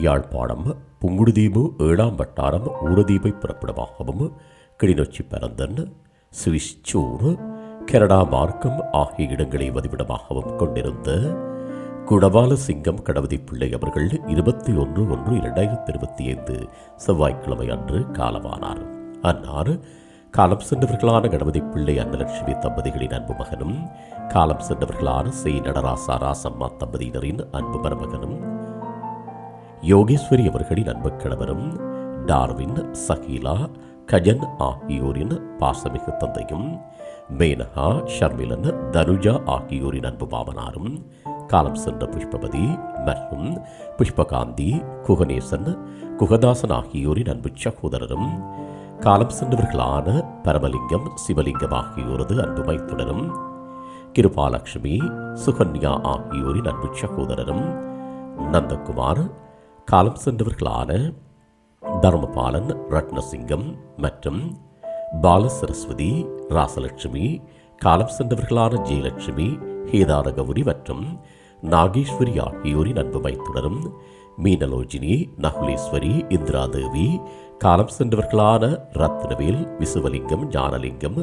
யாழ்ப்பாணம் புங்குடுதீவு ஏழாம் வட்டாரம் ஊரதீபை பிறப்பிடமாகவும் Kilinochchi Paranthan Swiss Chur Canada Markham ஆகிய இடங்களை வதிவிடமாகவும் கொண்டிருந்த குணவால சிங்கம் கடவதி பிள்ளை அவர்கள் இருபத்தி ஒன்று ஒன்று இரண்டாயிரத்தி இருபத்தி ஐந்து செவ்வாய்க்கிழமை அன்று காலமானார். அன்னார் காலம் சென்றவர்களான கணபதி பிள்ளை அன்னலட்சுமி தம்பதிகளின் அன்பு மகனும் காலம் சென்றவர்களான செய் நடராசா ராசம்மா தம்பதியினரின் அன்பு மருமகனும் யோகேஸ்வரி அவர்களின் அன்பு கணவரும் டார்வின் சகீலா கஜன் ஆகியோரின் பாசமிகு தந்தையும் மேனகா ஷர்மிலன் தனுஜா ஆகியோரின் அன்பு பாவனாரும் காலம் சென்ற புஷ்பபதி மற்றும் புஷ்பகாந்தி குகநேசன் குகதாசன் ஆகியோரின் அன்பு சகோதரரும் காலம் சென்றவர்களான பரமலிங்கம் சிவலிங்கம் ஆகியோரது அன்பு மைத்துடரும் கிருபாலட்சுமி சுகன்யா ஆகியோரின் அன்பு சகோதரரும் நந்தகுமார் காலம் சென்றவர்களான தர்மபாலன் ரத்னசிங்கம் மற்றும் பாலசரஸ்வதி ராசலட்சுமி காலம் சென்றவர்களான ஜெயலட்சுமி ஹேதார கௌரி மற்றும் நாகேஸ்வரி ஆகியோரின் அன்பு வைத்துடரும் மீனலோஜினி நகுலேஸ்வரி இந்திராதேவி காலம் சென்றவர்களான ரத்னவேல் விசுவலிங்கம் ஞானலிங்கம்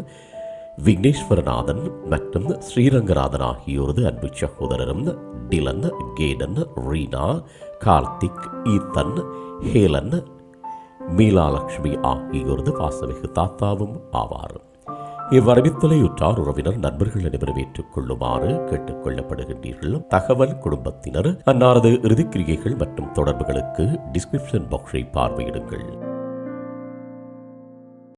விக்னேஸ்வரநாதன் மற்றும் ஸ்ரீரங்கநாதன் ஆகியோரது அன்பு சகோதரரும் Dylan Kaden Reena Karthik Ethan Helen Meelalakshmi ஆகியோரது வாசமிகு தாத்தாவும் ஆவார். இவ்வரவித்தலையுற்றார் உறவினர் நண்பர்கள் அனைவரும் ஏற்றுக் கொள்ளுமாறு கேட்டுக் கொள்ளப்படுகின்றீர்கள் தகவல் குடும்பத்தினர் அன்னாரது இறுதிக்கிரியைகள் மற்றும் தொடர்புகளுக்கு டிஸ்கிரிப்ஷன் பாக்ஸை பார்வையிடுங்கள்.